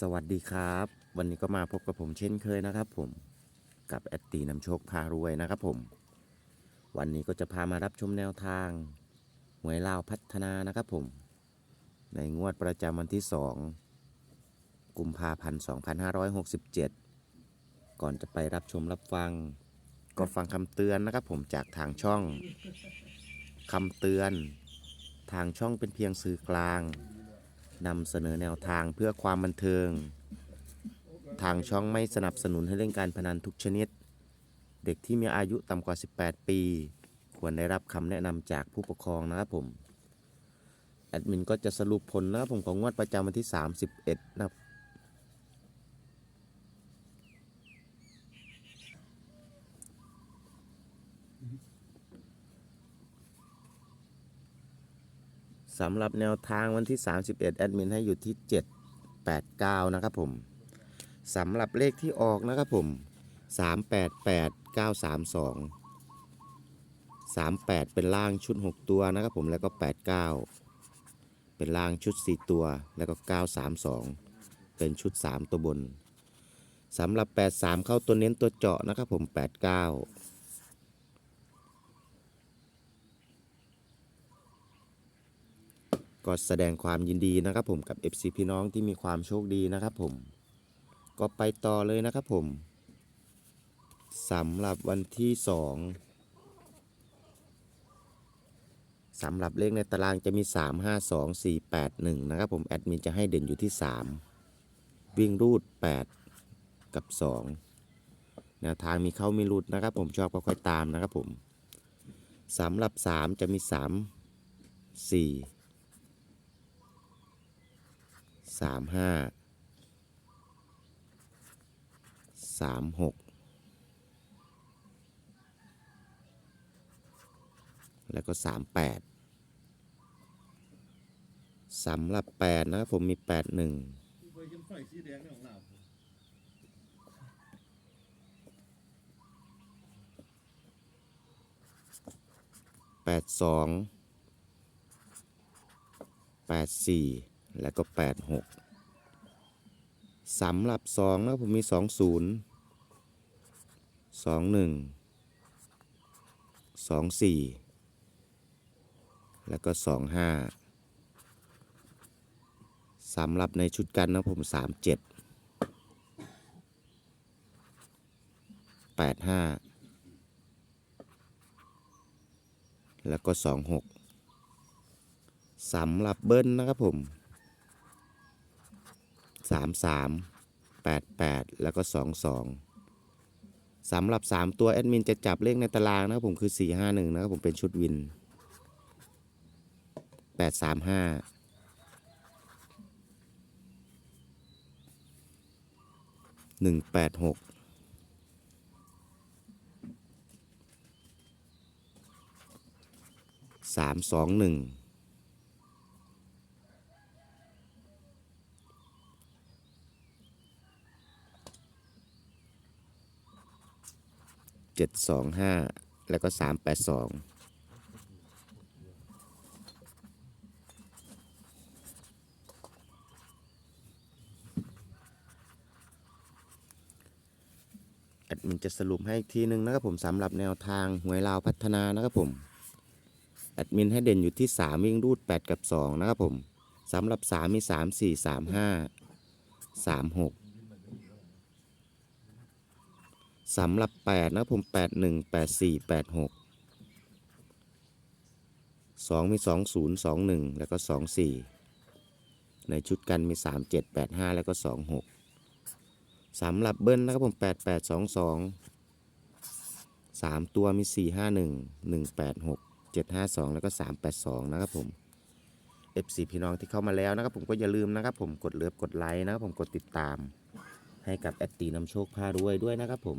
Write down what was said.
สวัสดีครับ วันนี้ก็มาพบกับผมเช่นเคยนะครับ ผมกับแอดตีนำโชคพารวยนะครับ ผม วันนี้ก็จะพามารับชมแนวทางหวยลาวพัฒนานะครับ ผม ในงวดประจำวันที่ 2 กุมภาพันธ์2567 ก่อนจะไปรับชมรับฟัง ก็ฟังคำเตือนนะครับ ผมจากทางช่องคำเตือน ทางช่องเป็นเพียงสื่อกลาง นำเสนอแนวทางเพื่อความบันเทิง ทางช่องไม่สนับสนุนให้เล่นการพนันทุกชนิด เด็กที่มีอายุต่ำกว่า 18 ปี ควรได้รับคำแนะนำจากผู้ปกครองนะครับผมแอดมินก็จะสรุปผลนะครับผมของงวดประจำวันที่ 31 นะครับ สำหรับแนวทางวันที่ 31 แอดมินให้อยู่ที่ 789 นะครับผมสำหรับเลขที่ออกนะครับผม 388 932 38 เป็นล่างชุด 6 ตัวนะครับผมแล้วก็ 89 เป็นล่างชุด 4 ตัวแล้วก็ 932 เป็นชุด 3 ตัวบนสำหรับ 83 เข้าตัวเน้นตัวเจาะนะครับผม 89 ก็แสดงความยินดีนะครับผมกับ FC พี่น้องที่มีความโชคดีนะครับผม ก็ไปต่อเลยนะครับผมสำหรับวันที่สองสำหรับเลขในตารางจะมี 3 5 2 4 8 1 นะครับผมแอดมินจะให้เด่นอยู่ที่ 3 วิ่งรูด 8 กับ 2 แนวทางมีเข้ามีรูดนะครับผมชอบก็ค่อยตามนะครับผมสำหรับ 3 จะมี 3 4 สามห้าสามหกแล้วก็สามแปดสำหรับแปดนะครับผมมีแปดหนึ่งแปดสองแปดสี่ แล้วก็แปดหกสำหรับสองนะผมมีสองศูนย์สองหนึ่งสองสี่แล้วก็สองห้าสำหรับในชุดกันนะผมสามเจ็ดแปดห้าแล้วก็สองหกสำหรับเบิ้ลนะครับผม สามสามแปดแปดแล้วก็สองสองสำหรับสามตัวแอดมินจะจับเลขในตารางนะครับผมคือสี่ห้าหนึ่งนะครับผมเป็นชุดวินแปดสามห้าหนึ่งแปดหกสามสองหนึ่ง เจ็ดสองห้าแล้วก็สามแอดมินจะสรุปให้อีกทีหนึ่งนะครับผมสำหรับแนวทางหวยลาวพัฒนานะครับผมแอดมินให้เด่นอยู่ที่ 3 วิ่งรูด 8 กับ 2 นะครับผมสำหรับ 3 มี 3 4 3 5 3 6 สำหรับ 8 นะครับผม 8 1 8 4 8 6 2 มี 2 0 2 1 แล้วก็ 2 4 ในชุดกันมี 3 7 8 5 แล้วก็ 2 6 สำหรับเบิ้ลนะครับผม 8 8 2 2 3 ตัวมี 4 5 1 1 8 6 752 แล้วก็ 382 นะครับผม FC พี่น้องที่เข้ามาแล้วนะครับผมก็อย่าลืมนะครับผมกดเลิฟกดไลค์นะครับผมกดติดตามให้กับแอดตีนำโชคพารวยด้วยนะครับผม